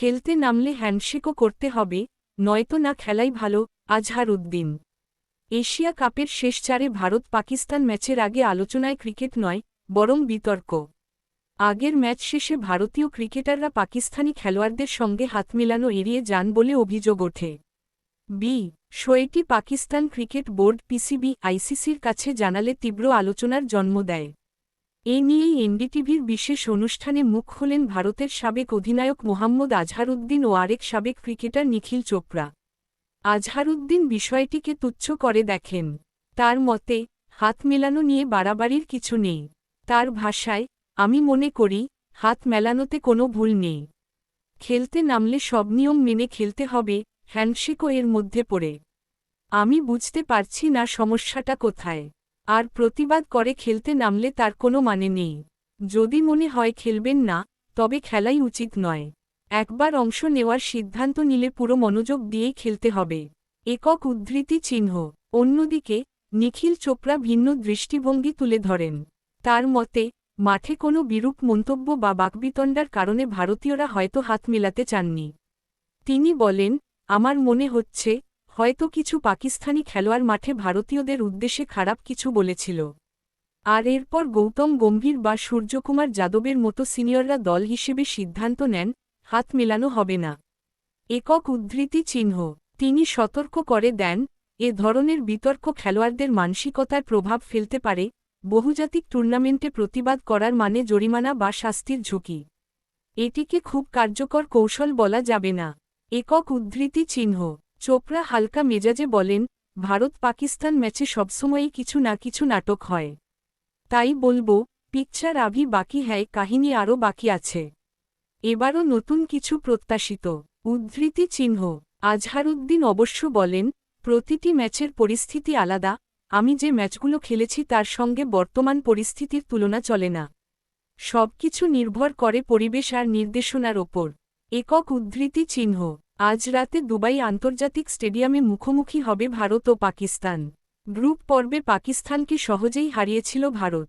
খেলতে নামলে হ্যান্ডশেকও করতে হবে, নয়তো না খেলাই ভালো, আজহার উদ্দিন। এশিয়া কাপের শেষ চারে ভারত পাকিস্তান ম্যাচের আগে আলোচনায় ক্রিকেট নয়, বরং বিতর্ক। আগের ম্যাচ শেষে ভারতীয় ক্রিকেটাররা পাকিস্তানি খেলোয়াড়দের সঙ্গে হাত মেলানো এড়িয়ে যান বলে অভিযোগ ওঠে। বি. শোয়েটি পাকিস্তান ক্রিকেট বোর্ড, পিসিবি, আইসিসির কাছে জানালে তীব্র আলোচনার জন্ম দেয়। এ নিয়েই এনডিটিভির বিশেষ অনুষ্ঠানে মুখ খোলেন ভারতের সাবেক অধিনায়ক মোহাম্মদ আজহারউদ্দিন ও আরেক সাবেক ক্রিকেটার নিখিল চোপড়া। আজহারউদ্দিন বিষয়টিকে তুচ্ছ করে দেখেন। তার মতে, হাত মেলানো নিয়ে বাড়াবাড়ির কিছু নেই। তার ভাষায়, আমি মনে করি, হাত মেলানোতে কোনো ভুল নেই। খেলতে নামলে সব নিয়ম মেনে খেলতে হবে, হ্যান্ডশেকও এর মধ্যে পড়ে। আমি বুঝতে পারছি না সমস্যাটা কোথায়। আর প্রতিবাদ করে খেলতে নামলে তার কোনো মানে নেই। যদি মনে হয় খেলবেন না, তবে খেলাই উচিত নয়। একবার অংশ নেওয়ার সিদ্ধান্ত নিলে পুরো মনোযোগ দিয়েই খেলতে হবে। একক উদ্ধৃতি চিহ্ন। অন্যদিকে, নিখিল চোপড়া ভিন্ন দৃষ্টিভঙ্গি তুলে ধরেন। তার মতে, মাঠে কোনো বিরূপ মন্তব্য বা বাকবিতণ্ডার কারণে ভারতীয়রা হয়তো হাত মেলাতে চাননি। তিনি বলেন, আমার মনে হচ্ছে হয়তো কিছু পাকিস্তানি খেলোয়াড় মাঠে ভারতীয়দের উদ্দেশ্যে খারাপ কিছু বলেছিল। আর এরপর গৌতম গম্ভীর বা সূর্যকুমার যাদবের মতো সিনিয়ররা দল হিসেবে সিদ্ধান্ত নেন, হাত মেলানো হবে না। একক উদ্ধৃতি চিহ্ন, তিনি সতর্ক করে দেন, এ ধরনের বিতর্ক খেলোয়াড়দের মানসিকতায় প্রভাব ফেলতে পারে, বহুজাতিক টুর্নামেন্টে প্রতিবাদ করার মানে জরিমানা বা শাস্তির ঝুঁকি। এটিকে খুব কার্যকর কৌশল বলা যাবে না। একক উদ্ধৃতি চিহ্ন চোপড়া হালকা মেজাজে বলেন, ভারত পাকিস্তান ম্যাচে সবসময়ই কিছু না কিছু নাটক হয়। তাই বলব, পিকচার আভি বাকি হ্যায়, কাহিনী আরও বাকি আছে। এবারও নতুন কিছু প্রত্যাশিত। উদ্ধৃতি চিহ্ন। আজহারউদ্দিন অবশ্য বলেন, প্রতিটি ম্যাচের পরিস্থিতি আলাদা। আমি যে ম্যাচগুলো খেলেছি তার সঙ্গে বর্তমান পরিস্থিতির তুলনা চলে না। সবকিছু নির্ভর করে পরিবেশ আর নির্দেশনার ওপর। একক উদ্ধৃতি চিহ্ন। আজ রাতে দুবাই আন্তর্জাতিক স্টেডিয়ামে মুখোমুখি হবে ভারত ও পাকিস্তান। গ্রুপ পর্বে পাকিস্তানকে সহজেই হারিয়েছিল ভারত।